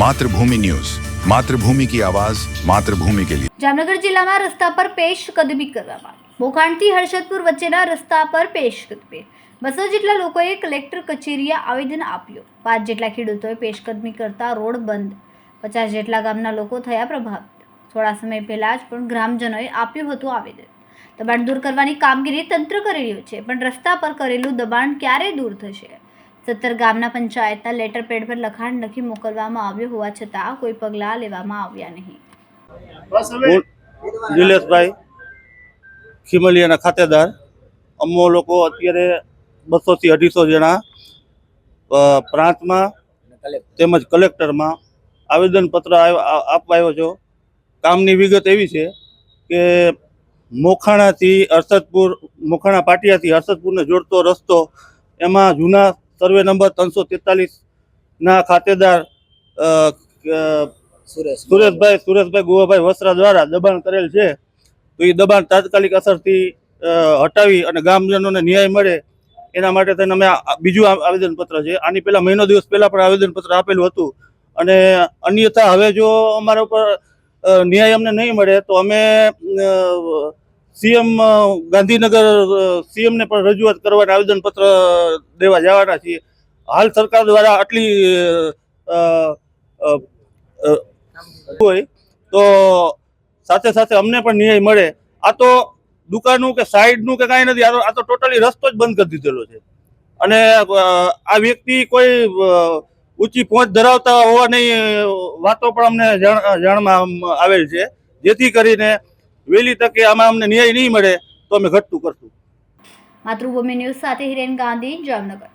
Mathrubhumi news. Mathrubhumi કી આવાજ, માતૃભૂમિ કે લીએ જામનગર જિલ્લામાં રસ્તા પર પેશ કદમી કરવામાં મોખાણથી હર્ષદપુર વચ્ચેના રસ્તા પર પેશ કદમી બસો જેટલા લોકોએ કલેક્ટર કચેરીએ આવેદન આપ્યું. પાંચ જેટલા ખેડૂતોએ પેશકદમી કરતા રોડ બંધ. પચાસ જેટલા ગામના લોકો થયા પ્રભાવિત. થોડા સમય પહેલાં જ પણ ગ્રામજનોએ આપ્યું હતું આવેદન. દબાણ દૂર કરવાની કામગીરી તંત્ર કરી રહ્યું છે, પણ રસ્તા પર કરેલું દબાણ ક્યારે દૂર થશે? સત્તર ગામના પંચાયતના લેટર પેડ પર લખાણ લખી મોકલવામાં આવ્યું હોવા છતાં કોઈ પગલાં લેવામાં આવ્યા નહીં. નિલેશભાઈ ખીમલિયાના ખાતેદાર. અમો લોકો અત્યારે બસોથી અઢીસો જણા અ, પ્રાંતમાં તેમજ કલેક્ટરમાં આવેદનપત્ર આપવા આવ્યો છો. કામની વિગત એવી છે કે મોખાણાથી અરસદપુર મોખાણા પાટિયાથી હર્ષદપુરને જોડતો રસ્તો એમાં જૂના સર્વે નંબર ત્રણસો ના ખાતેદાર સુરેશભાઈ. સુરેશભાઈ ગુવાભાઈ વસરા દ્વારા દબાણ કરેલ છે. તો એ દબાણ તાત્કાલિક અસરથી હટાવી અને ગામજનોને ન્યાય મળે એના માટે થઈને અમે બીજું આવેદનપત્ર છે. આની પહેલાં મહિનો દિવસ પહેલાં પણ આવેદનપત્ર આપેલું હતું. અને અન્યથા હવે જો અમારા ઉપર ન્યાય અમને નહીં મળે તો અમે સીએમ ગાંધીનગર સીએમને પણ રજૂઆત કરવાના આવેદનપત્ર દેવા જવાના છીએ. હાલ સરકાર દ્વારા આટલી હોય તો સાથે સાથે અમને પણ ન્યાય મળે. આ તો દુકાનનું કે સાઈડનું કે કાંઈ નથી, આ તો ટોટલી રસ્તો જ બંધ કરી દીધેલો છે. અને આ વ્યક્તિ કોઈ ઊંચી પહોંચ ધરાવતા હોવાની વાતો પણ અમને જાણ, જાણમાં આવેલ છે. જેથી કરીને વહેલી તકે આમાં અમને ન્યાય નહીં મળે તો અમે ઘટતું કરશું. માતૃભૂમિ ન્યૂઝ સાથે હિરેન ગાંધી, જામનગર.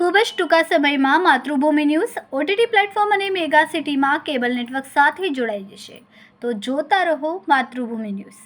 ખૂબ જ ટૂંકા સમયમાં માતૃભૂમિ ન્યૂઝ ઓટીટી પ્લેટફોર્મ અને મેગા સિટીમાં કેબલ નેટવર્ક સાથે જોડાઈ જશે. તો જોતા રહો માતૃભૂમિ ન્યૂઝ.